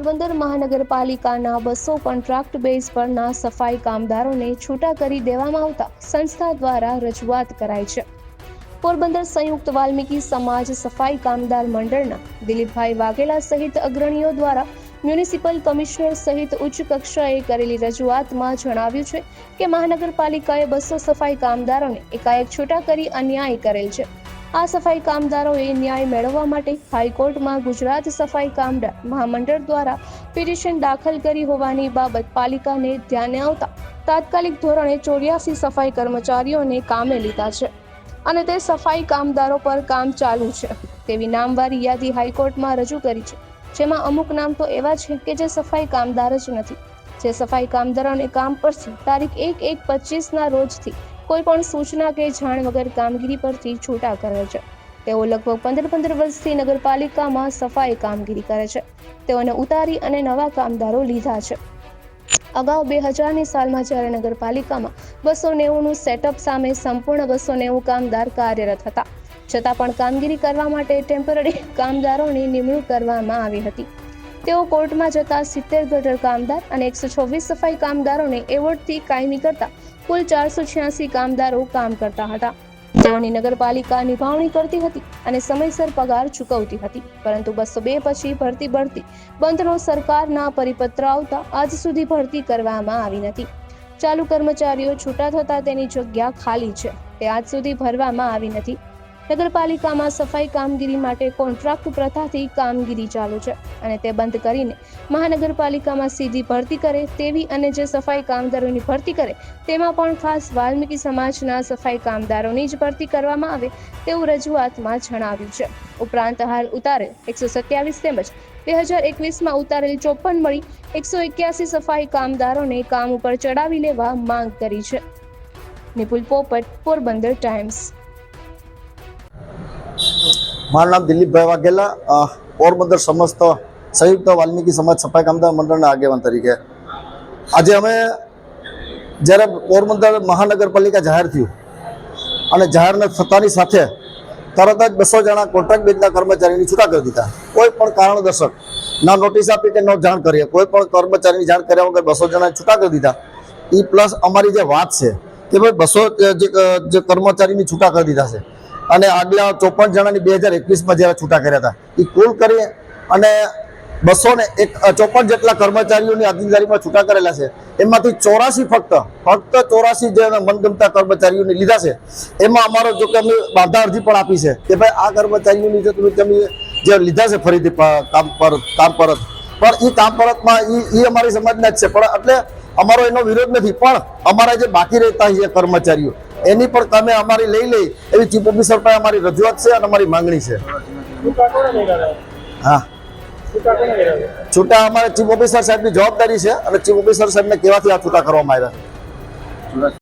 પોરબંદર મહાનગરપાલિકાના બસો contract base પરના સફાઈ કામદારોને છૂટા કરી દેવામાં આવતા સંસ્થા દ્વારા રજૂઆત કરાઈ છે. પોરબંદર સંયુક્ત વાલ્મીકી સમાજ સફાઈ કામદાર મંડળના દિલીપભાઈ વાઘેલા સહિત અગ્રણીઓ દ્વારા મ્યુનિસિપલ કમિશનર સહિત ઉચ્ચ કક્ષાએ કરેલી રજૂઆતમાં જણાવ્યું છે કે મહાનગરપાલિકાએ બસો સફાઈ કામદારોને એકાએક છૂટા કરી અન્યાય કરેલ છે. આ સફાઈ કામદારોએ ન્યાય મેળવવા માટે હાઈકોર્ટમાં ગુજરાત સફાઈ કામદાર મહામંડળ દ્વારા પિટિશન દાખલ કરી હોવાની બાબત પાલિકાને ધ્યાને આવતા તાત્કાલિક ધોરણે ચોર્યાસી સફાઈ કર્મચારીઓને કામે લીધા છે અને તે સફાઈ કામદારો પર કામ ચાલુ છે. તેવી નામવારી યાદી હાઈકોર્ટમાં રજૂ કરી છે. જેમાં અમુક નામ તો એવા છે કે જે સફાઈ કામદાર જ નથી. જે સફાઈ કામદારોને કામ પરથી તારીખ એક એક પચીસના રોજથી કોઈ પણ સૂચના કે જાણ વગર કામગીરી પરથી છૂટા કરે છે. તેઓ લગભગ પંદર પંદર વર્ષથી નગરપાલિકામાં સફાઈ કામગીરી કરે છે. તેઓને ઉતારી અને નવા કામદારો લીધા છે. અગાઉ બે હજારની સાલમાં જ્યારે નગરપાલિકામાં બસો નેવુંનું સેટઅપ સામે સંપૂર્ણ બસો નેવું કામદાર કાર્યરત હતા. છતાં પણ કામગીરી કરવા માટે ટેમ્પરરી કામદારોની નિમણૂક કરવામાં આવી હતી. તેઓ કોર્ટમાં જતા સિત્તેર ગટર કામદાર અને એકસો છવ્વીસ સફાઈ કામદારોને એવોર્ડથી કાયમી કરતા કુલ ચારસો છ્યાસી કામદારો કામ કરતા હતા. તેઓની નગરપાલિકા નિભાવણી કરતી હતી અને સમયસર પગાર ચૂકવતી હતી. પરંતુ બસો બે પછી ભરતી બળતી બંધનો સરકારના પરિપત્ર આવતા આજ સુધી ભરતી કરવામાં આવી નથી. ચાલુ કર્મચારીઓ છૂટા થતા તેની જગ્યા ખાલી છે. તે આજ સુધી ભરવામાં આવી નથી. નગરપાલિકામાં સફાઈ કામગીરી માટે કોન્ટ્રાક્ટ પ્રથાથી કામગીરી ચાલુ છે અને તે બંધ કરીને મહાનગરપાલિકામાં સીધી ભરતી કરે તેવી અને જે સફાઈ કામદારોની ભરતી કરે તેમાં પણ ખાસ વાલ્મીકી સમાજના સફાઈ કામદારોની જ ભરતી કરવામાં આવે તેવું રજૂઆતમાં જણાવ્યું છે. ઉપરાંત હાલ ઉતારેલ એકસો સત્યાવીસ તેમજ બે હજાર એકવીસમાં ઉતારેલ ચોપન મળી એકસો એક્યાસી સફાઈ કામદારોને કામ ઉપર ચડાવી લેવા માંગ કરી છે. નિપુલ પોપટ, પોરબંદર ટાઈમ્સ. મારું નામ દિલીપભાઈ વાઘેલા પોરબંદર સમસ્ત સંયુક્ત વાલ્મીકી સમાજ સફાઈ કામદાર મંડળના આગેવાન તરીકે. આજે અમે જ્યારે પોરબંદર મહાનગરપાલિકા જાહેર થયું અને જાહેર થતાની સાથે તરત જ બસો જણા કોન્ટ્રાક્ટ બેઝના કર્મચારીની છૂટા કરી દીધા. કોઈ પણ કારણદર્શક ના નોટિસ આપી કે ન જાણ કરીએ, કોઈ પણ કર્મચારીની જાણ કર્યા વગર બસો જણા છૂટા કરી દીધા. એ પ્લસ અમારી જે વાત છે કે ભાઈ બસો, જે કર્મચારીની છૂટા કરી દીધા છે. અને આગલા ચોપન જણાની બે હજાર એકવીસમાં જ્યારે છૂટા કર્યા હતા એ કુલ કરી અને બસો ને એક ચોપન જેટલા કર્મચારીઓની અધિકારીમાં છૂટા કરેલા છે. એમાંથી ચોરાસી ફક્ત ફક્ત ચોરાસી જે મનગમતા કર્મચારીઓને લીધા છે, એમાં અમારો જો કે અમે બાધા અરજી પણ આપી છે કે ભાઈ આ કર્મચારીઓની જો તમે તમે જે લીધા છે ફરીથી કામ પર કામ પરત. પણ એ કામ પરતમાં એ એ અમારી સમાજના જ છે. પણ એટલે અમારો એનો વિરોધ નથી. પણ અમારા જે બાકી રહેતા છે કર્મચારીઓ એની પણ તમે અમારી લઈ લઈ, એવી ચીફ ઓફિસર પાસે અમારી રજૂઆત છે અને અમારી માંગણી છે. હા. છૂટા અમારે ચીફ ઓફિસર સાહેબની જવાબદારી છે અને ચીફ ઓફિસર સાહેબને કેવાથી આ છૂટા કરવામાં આવ્યા.